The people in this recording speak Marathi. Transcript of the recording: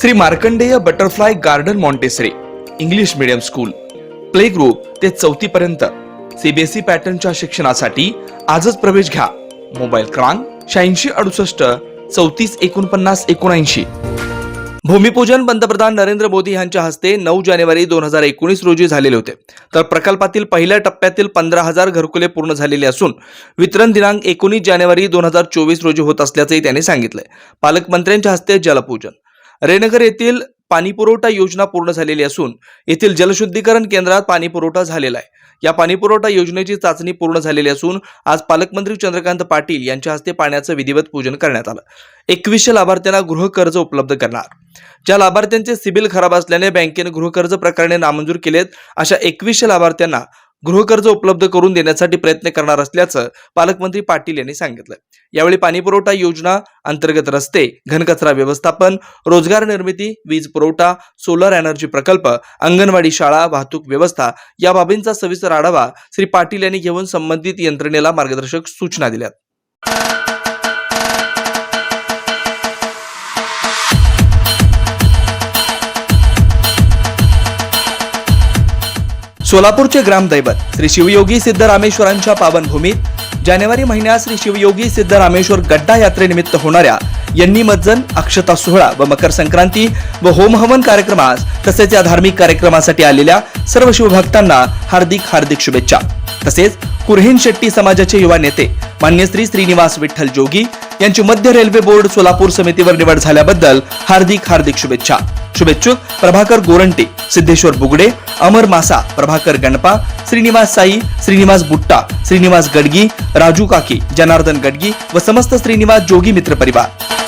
Shri Markandeya butterfly garden Montessori English medium school. Play group ते चौथी पर्यंत. सीबीएसई पॅटर्नच्या शिक्षणासाठी आजच प्रवेश घ्या. मोबाईल क्रमांक शहाऐंशी अडुसष्ट चौतीस एकोणपन्नास एकोणऐंशी. भूमिपूजन पंतप्रधान नरेंद्र मोदी यांच्या हस्ते नऊ जानेवारी दोन हजार एकोणीस रोजी झालेले होते. तर प्रकल्पातील पहिल्या टप्प्यातील पंधरा हजार घरकुले पूर्ण झालेली असून वितरण दिनांक एकोणीस जानेवारी दोन हजार चोवीस रोजी होत असल्याचंही त्यांनी सांगितलंय. पालकमंत्र्यांच्या हस्ते जलपूजन. रेनगर येथील पाणीपुरवठा योजना पूर्ण झालेली असून येथील जलशुद्धीकरण केंद्रात पाणीपुरवठा झालेला आहे. या पाणीपुरवठा योजनेची चाचणी पूर्ण झालेली असून आज पालकमंत्री चंद्रकांत पाटील यांच्या हस्ते पाण्याचं विधिवत पूजन करण्यात आलं. एकवीसशे लाभार्थ्यांना गृहकर्ज उपलब्ध करणार. ज्या लाभार्थ्यांचे सिबिल खराब असल्याने बँकेने गृहकर्ज प्रकरणे नामंजूर केलेत अशा एकवीसशे लाभार्थ्यांना गृहकर्ज उपलब्ध करून देण्यासाठी प्रयत्न करणार असल्याचं पालकमंत्री पाटील यांनी सांगितलं. यावेळी पाणीपुरवठा योजना अंतर्गत रस्ते घनकचरा व्यवस्थापन रोजगार निर्मिती वीज पुरवठा सोलर एनर्जी प्रकल्प अंगणवाडी शाळा वाहतूक व्यवस्था या बाबींचा सविस्तर आढावा श्री पाटील यांनी घेऊन संबंधित यंत्रणेला मार्गदर्शक सूचना दिल्या सोलापूरचे ग्रामदैवत श्री शिवयोगी सिद्धरामेश्वरांच्या पावनभूमीत जानेवारी महिन्यात श्री शिवयोगी सिद्धरामेश्वर गड्डा यात्रेनिमित्त होणाऱ्या यांनी मज्जन अक्षता सोहळा व मकर संक्रांती व होमहवन कार्यक्रमास तसेच या धार्मिक कार्यक्रमासाठी आलेल्या सर्व शिवभक्तांना हार्दिक हार्दिक शुभेच्छा. तसेच कुरहीन शेट्टी समाजाचे युवा नेते मान्य श्री श्रीनिवास विठ्ठल जोगी यांची मध्य रेल्वे बोर्ड सोलापूर समितीवर निवड झाल्याबद्दल हार्दिक हार्दिक शुभेच्छा. शुभेच्छुक प्रभाकर गोरंटे सिद्धेश्वर बुगडे अमर मासा प्रभाकर गणपा श्रीनिवास साई श्रीनिवास बुट्टा श्रीनिवास गडगी राजू काकी जनार्दन गडगी व समस्त श्रीनिवास जोगी मित्र परिवार.